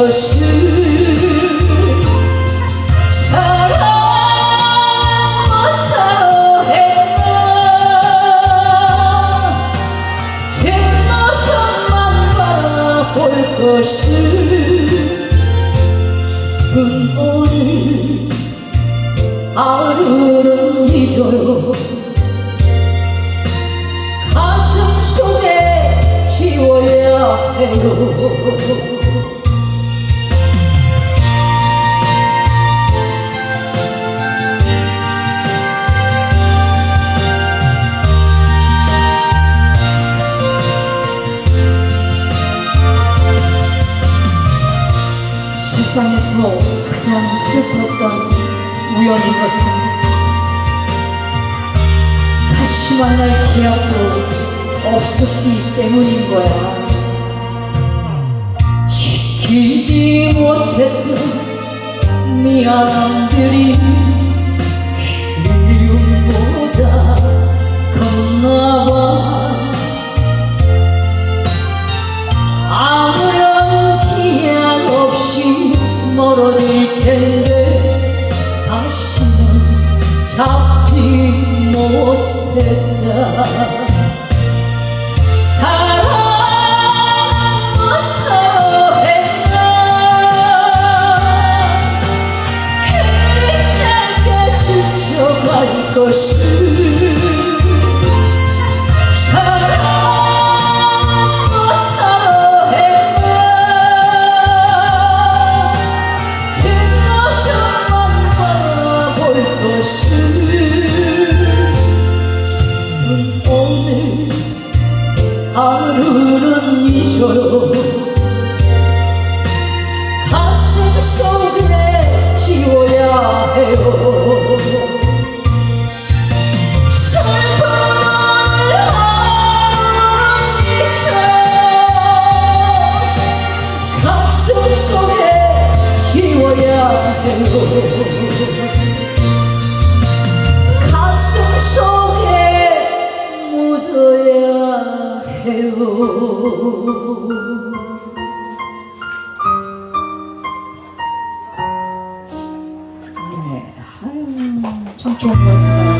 것은 사랑부터 했다 뒷모습만 바라볼 것은 분모는 하루는 잊어요 가슴 속에 지워야 해요. 세상에서 가장 슬펐던 우연인 것은 다시 만날 기약도 없었기 때문인 거야. 지키지 못했던 미안함들이 멀어질 텐데 다시는 잡지 못했다. 것을 하루는 잊어요. 가슴 속에 지워야 해요. 가슴 속에 지워야 해요 네, 아유, 참 좋은 가사가